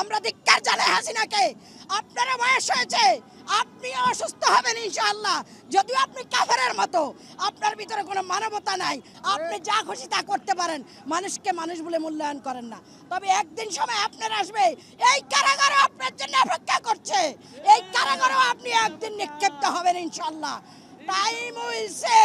আমরা ধিক্কার জানাই হাসিনাকে। আপনারা বয়স হয়েছে আপনি অসুস্থ হবেন ইনশাআল্লাহ। যদিও আপনি কাফেরের মতো, আপনার ভিতরে কোনো মানবতা নাই। আপনি যা খুশি তা করতে পারেন, মানুষকে মানুষ বলে মূল্যায়ন করেন না। তবে একদিন সময় আপনার আসবে, এই কারাগারও আপনার জন্য অপেক্ষা করছে। এই কারাগারও আপনি একদিন নিক্ষিপ্ত হবেন ইনশাআল্লাহ। টাইম উইলসে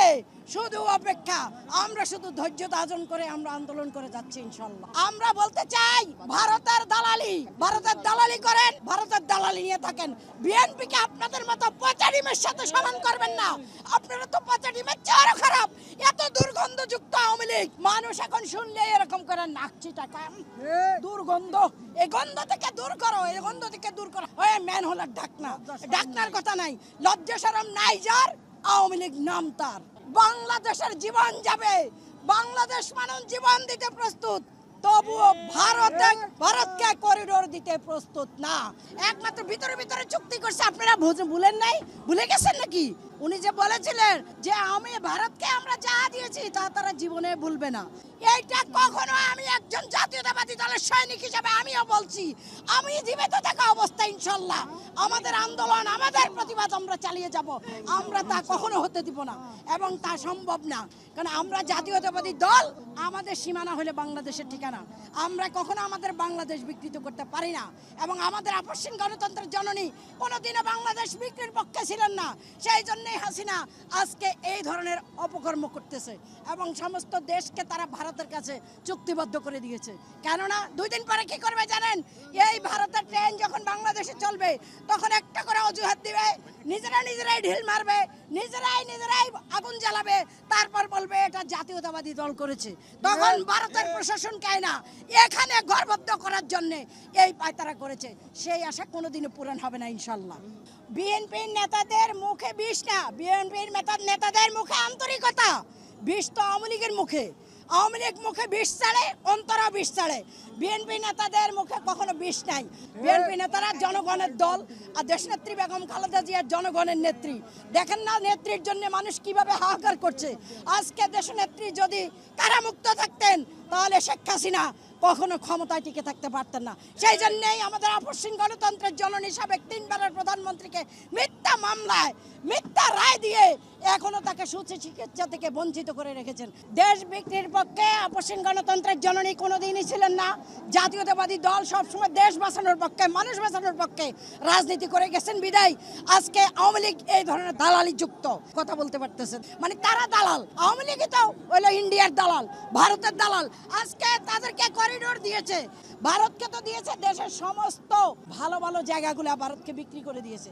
শুধু অপেক্ষা। আমরা শুধু ধৈর্য ধারণ করে আমরা আন্দোলন করে যাচ্ছি ইনশাল্লাহ আমরা বলতে চাই, ভারতের দালালি ভারতের দালালি করেন, ভারতের দালালি নিয়ে থাকেন। বিএনপি কে আপনাদের মতো পচা ডিমের সাথে সমান করবেন না। আপনারা তো পচা ডিমের চেয়ে খারাপ। এত দুর্গন্ধযুক্ত আওয়ামী লীগ। মানুষ এখন শুনলে এরকম করে নাকছি টাকা দুর্গন্ধ। এই গন্ধ থেকে দূর করো। এই গন্ধ থেকে দূর করো। ওই ম্যান হলার ডাকনা ডাকনার কথা নাই। লজ্জা শরম নাই, যার। আওয়ামী লীগ নাম তার। বাংলাদেশের জীবন যাবে। বাংলাদেশ মানুষ জীবন দিতে প্রস্তুত। তবুও ভারতে ভারতকে করিডোর দিতে প্রস্তুত না। একমাত্র ভিতরে ভিতরে চুক্তি করছে, আপনারা ভুলেন নাই? ভুলে গেছেন নাকি? উনি যে বলেছিলেন যে আমি ভারতকে আমরা যা দিয়েছি তা তারা জীবনে ভুলবে না। এইটা কখনো আমি একজন জাতীয়তাবাদী দলের সৈনিক হিসেবে আমিও বলছি। আমি জীবিত থাকা অবস্থা ইনশাল্লাহ আমাদের আন্দোলন, আমাদের প্রতিবাদ আমরা চালিয়ে যাব। আমরা তা কখনো হতে দিব না এবং তা সম্ভব না। কারণ আমরা জাতীয়তাবাদী দল, আমাদের সীমানা হলে বাংলাদেশের ঠিকানা। আমরা কখনো আমাদের বাংলাদেশ বিকৃত করতে পারি না এবং আমাদের আপসীন গণতন্ত্রের জননী কোনোদিনও বাংলাদেশ বিক্রির পক্ষে ছিলেন না। সেই জন্যই হাসিনা, আজকে এই ধরনের অপকর্ম করতেছে এবং সমস্ত দেশকে তারা ভারতের কাছে চুক্তিবদ্ধ করে দিয়েছে। কেননা দুই দিন পরে কি করবে জানেন? এই ভারতের ট্রেন যখন বাংলাদেশে চলবে, তখন একটা করে অজুহাত দিবে, নিজেরা নিজেরাই ঢিল মারবে নিজেরাই নিজেরাই আগুন জ্বালাবে তারপর বলবে এটা জাতীয়তাবাদী দল করেছে। তখন ভারতের প্রশাসন কে না এখানে গর্বদ্ধ করার জন্য এই পায়তারা করেছে। সেই আশা কোনোদিনও পূরণ হবে না ইনশাল্লাহ। বিএনপির নেতাদের মুখে বিষ না বিএনপির নেতাদের মুখে আন্তরিকতা। বিষ তো আওয়ামী লীগের মুখে। আওয়ামী লীগ মুখে বিষ ছাড়ে অন্তরা বিষ ছাড়ে। বিএনপি নেতাদের মুখে কখনো বিষ নাই। বিএনপি নেতারা জনগণের দল আর দেশনেত্রী বেগম খালেদা জিয়ার জনগণের নেত্রী। দেখেন না নেত্রীর জন্য মানুষ কীভাবে হাহাকার করছে। আজকে দেশনেত্রী যদি কারামুক্ত থাকতেন, তাহলে শেখ হাসিনা কখনো ক্ষমতায় টিকে থাকতে পারতেন না। সেই জন্যই আমাদের আপসীন গণতন্ত্রের জননী সাবেক তিনবারের প্রধানমন্ত্রীকে মিথ্যা মামলায়, মিথ্যা রায় দিয়ে এখনও তাকে সুচি চিকিৎসা থেকে বঞ্চিত করে রেখেছেন। দেশ বিক্রির পক্ষে আপসীন গণতন্ত্রের জননী কোনোদিনই ছিলেন না। জাতীয়তাবাদী দল সবসময় দেশ বাঁচানোর পক্ষে, মানুষ বাঁচানোর পক্ষে রাজনীতি করে গেছেন বিদায়। আজকে আওয়ামী লীগ এই ধরনের দালালি যুক্ত কথা বলতে পারতেছেন। মানে তারা দালাল, আওয়ামী লীগই তো হইল ইন্ডিয়ার দালাল, ভারতের দালাল। আজকে তাদেরকে করিডোর দিয়েছে, ভারতকে তো দিয়েছে দেশের সমস্ত ভালো ভালো জায়গাগুলো ভারতকে বিক্রি করে দিয়েছে।